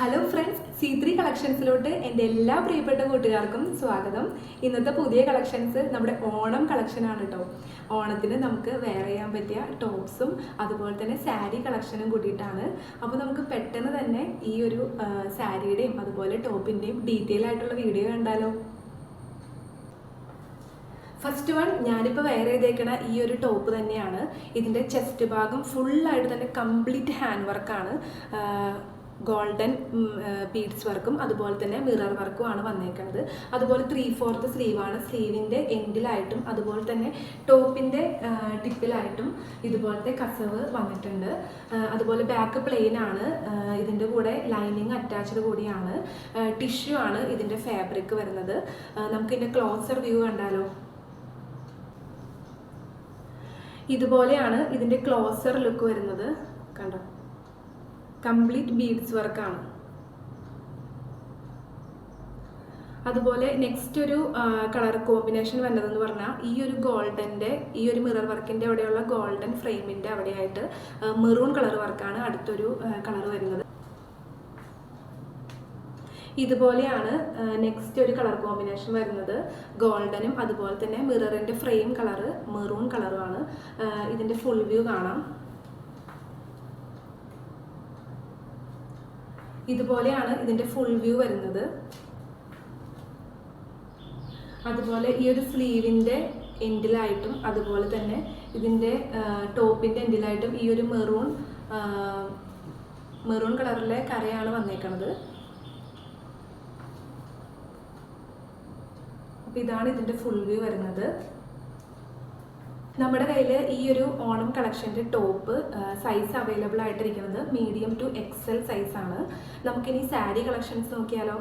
Hello friends C three കളക്ഷൻസിലോട്ട് എന്റെ എല്ലാ പ്രിയപ്പെട്ട കൂട്ടുകാർക്കും സ്വാഗതം. ഇന്നത്തെ പുതിയ കളക്ഷൻസ് നമ്മുടെ ഓണം കളക്ഷനാണ് കേട്ടോ ഓണത്തിന് നമുക്ക് വെയർ ചെയ്യാൻ പറ്റിയ ടോപ്സും അതുപോലെ തന്നെ സാരി കളക്ഷനും കൂട്ടിയിട്ടാണ്. അപ്പോൾ നമുക്ക് പെട്ടെന്ന് തന്നെ ഈ ഒരു സാരിയുടെയും അതുപോലെ ടോപ്പിന്റെയും ഡീറ്റെയിൽ ആയിട്ടുള്ള വീഡിയോ കണ്ടാലോ. ഫസ്റ്റ് വൺ ഞാനിപ്പോൾ വെയർ ചെയ്തേക്കണ ഈ ഒരു ടോപ്പ് തന്നെയാണ്. ഇതിന്റെ ചെസ്റ്റ് ഭാഗം ഫുള്ളായിട്ട് തന്നെ കംപ്ലീറ്റ് ഹാൻഡ് വർക്കാണ് ഗോൾഡൻ ബീഡ്സ് വർക്കും അതുപോലെ തന്നെ മിറർ വർക്കും ആണ് വന്നേക്കുന്നത് അതുപോലെ ത്രീ ഫോർത്ത് സ്ലീവാണ്. സ്ലീവിന്റെ എൻഡിലായിട്ടും അതുപോലെ തന്നെ ടോപ്പിന്റെ ടിപ്പിലായിട്ടും ഇതുപോലത്തെ കസവ് വന്നിട്ടുണ്ട്. അതുപോലെ ബാക്ക് പ്ലെയിൻ ആണ്. ഇതിന്റെ കൂടെ ലൈനിങ് അറ്റാച്ച്ഡ് കൂടിയാണ്. ടിഷ്യൂ ആണ് ഇതിന്റെ ഫാബ്രിക് വരുന്നത്. നമുക്കിതിന്റെ ക്ലോസർ വ്യൂ കണ്ടാലോ? ഇതുപോലെയാണ് ഇതിന്റെ ക്ലോസർ ലുക്ക് വരുന്നത്. കണ്ടോ? കംപ്ലീറ്റ് ബീഡ്സ് വർക്കാണ്. അതുപോലെ നെക്സ്റ്റ് ഒരു കളർ കോമ്പിനേഷൻ വന്നതെന്ന് പറഞ്ഞാൽ ഈ ഒരു ഗോൾഡന്റെ ഈ ഒരു മിറർ വർക്കിന്റെ അവിടെയുള്ള ഗോൾഡൻ ഫ്രെയിമിന്റെ അവിടെയായിട്ട് മെറൂൺ കളർ വർക്കാണ് അടുത്തൊരു കളർ വരുന്നത്. ഇതുപോലെയാണ് നെക്സ്റ്റ് ഒരു കളർ കോമ്പിനേഷൻ വരുന്നത്. ഗോൾഡനും അതുപോലെ തന്നെ മിററിന്റെ ഫ്രെയിം കളറ് മെറൂൺ കളറുമാണ് ഇതിന്റെ ഫുൾ വ്യൂ കാണാം. ഇതുപോലെയാണ് ഇതിന്റെ ഫുൾ വ്യൂ വരുന്നത്. അതുപോലെ ഈ ഒരു സ്ലീവിന്റെ എൻഡിലായിട്ടും അതുപോലെ തന്നെ ഇതിന്റെ ടോപ്പിന്റെ എൻഡിലായിട്ടും ഈ ഒരു മെറൂൺ മെറൂൺ കളറിലെ കരയാണ് വന്നേക്കുന്നത് അപ്പോൾ ഇതാണ് ഇതിന്റെ ഫുൾ വ്യൂ വരുന്നത്. നമ്മുടെ കയ്യിൽ ഈ ഒരു ഓണം കളക്ഷന്റെ ടോപ്പ് സൈസ് അവൈലബിൾ ആയിട്ടിരിക്കുന്നത് മീഡിയം ടു എക്സൽ സൈസാണ് നമുക്കിനി സാരി കളക്ഷൻസ് നോക്കിയാലോ?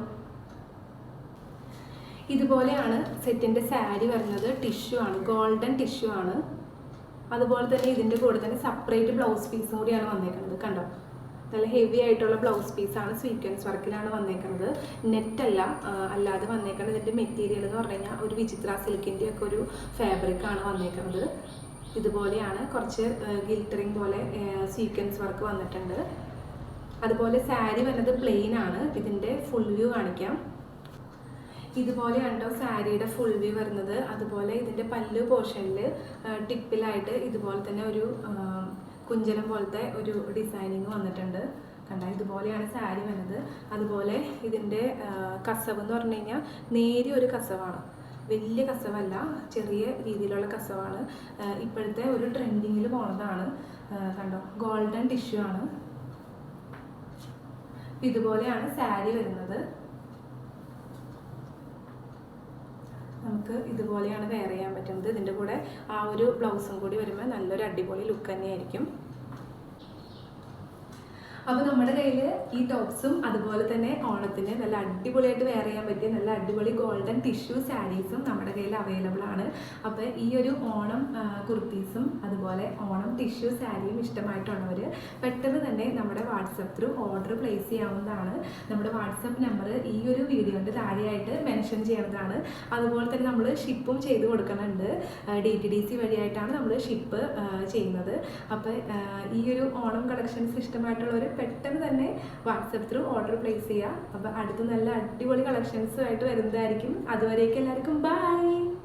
ഇതുപോലെയാണ് സെറ്റിന്റെ സാരി വരുന്നത്. ടിഷ്യൂ ആണ് ഗോൾഡൻ ടിഷ്യൂ ആണ്. അതുപോലെ തന്നെ ഇതിന്റെ കൂടെ തന്നെ സെപ്പറേറ്റ് ബ്ലൗസ് പീസും കൂടിയാണ് വന്നേക്കുന്നത്. കണ്ടോ? നല്ല ഹെവി ആയിട്ടുള്ള ബ്ലൗസ് പീസാണ് സ്വീക്വൻസ് വർക്കിലാണ് വന്നേക്കുന്നത് നെറ്റല്ല അല്ലാതെ വന്നേക്കുന്നത് ഇതിന്റെ മെറ്റീരിയൽ എന്ന് പറഞ്ഞു കഴിഞ്ഞാൽ ഒരു വിചിത്ര സിൽക്കിന്റെ ഒക്കെ ഒരു ഫാബ്രിക്കാണ് വന്നേക്കുന്നത് ഇതുപോലെയാണ് കുറച്ച് ഗിൽറ്ററിങ് പോലെ സ്വീക്വൻസ് വർക്ക് വന്നിട്ടുണ്ട്. അതുപോലെ സാരി വന്നത് പ്ലെയിൻ ആണ്. ഇതിന്റെ ഫുൾ വ്യൂ കാണിക്കാം. ഇതുപോലെ കേട്ടോ സാരിയുടെ ഫുൾ വ്യൂ വരുന്നത്. അതുപോലെ ഇതിന്റെ പല്ലു പോർഷനിൽ ടിപ്പിലായിട്ട് ഇതുപോലെ തന്നെ ഒരു ആ, കുഞ്ചലം പോലത്തെ ഒരു ഡിസൈനിങ് വന്നിട്ടുണ്ട്. കണ്ട ഇതുപോലെയാണ് സാരി വന്നത്. അതുപോലെ ഇതിന്റെ കസവ് എന്ന് പറഞ്ഞു കഴിഞ്ഞാൽ നേരിയ ഒരു കസവാണ്. വലിയ കസവല്ല ചെറിയ രീതിയിലുള്ള കസവാണ്. ഇപ്പോഴത്തെ ഒരു ട്രെൻഡിങ്ങിൽ പോണതാണ്. കണ്ടോ ഗോൾഡൻ ടിഷ്യൂ ആണ്. ഇതുപോലെയാണ് സാരി വരുന്നത്. നമുക്ക് ഇതുപോലെയാണ് വെയർ ചെയ്യാൻ പറ്റുന്നത്. ഇതിന്റെ കൂടെ ആ ഒരു ബ്ലൗസും കൂടി വരുമ്പോൾ നല്ലൊരു അടിപൊളി ലുക്ക് തന്നെയായിരിക്കും. അപ്പോൾ നമ്മുടെ കയ്യിൽ ഈ ടോപ്സും അതുപോലെ തന്നെ ഓണത്തിന് നല്ല അടിപൊളിയായിട്ട് വെയർ ചെയ്യാൻ പറ്റിയ നല്ല അടിപൊളി ഗോൾഡൻ ടിഷ്യൂ സാരീസും നമ്മുടെ കയ്യിൽ അവൈലബിൾ ആണ്. അപ്പോൾ ഈ ഒരു ഓണം കുർത്തീസും അതുപോലെ ഓണം ടിഷ്യൂ സാരിയും ഇഷ്ടമായിട്ടുള്ളവർ പെട്ടെന്ന് തന്നെ നമ്മുടെ വാട്സപ്പ് ത്രൂ ഓർഡർ പ്ലേസ് ചെയ്യാവുന്നതാണ്. നമ്മുടെ വാട്സപ്പ് നമ്പർ ഈ ഒരു വീഡിയോന്റെ താഴെയായിട്ട് മെൻഷൻ ചെയ്യുന്നതാണ് അതുപോലെ തന്നെ നമ്മൾ ഷിപ്പും ചെയ്ത് കൊടുക്കുന്നുണ്ട് ഡി ടി ഡി സി വഴിയായിട്ടാണ് നമ്മൾ ഷിപ്പ് ചെയ്യുന്നത്. അപ്പോൾ ഈ ഒരു ഓണം കളക്ഷൻസ് ഇഷ്ടമായിട്ടുള്ളവർ പെട്ടെന്ന് തന്നെ വാട്സപ്പ് ത്രൂ ഓർഡർ പ്ലേസ് ചെയ്യുക അപ്പോൾ അടുത്ത നല്ല അടിപൊളി കളക്ഷൻസുമായിട്ട് വരുന്നതായിരിക്കും. അതുവരേക്കും എല്ലാവർക്കും ബൈ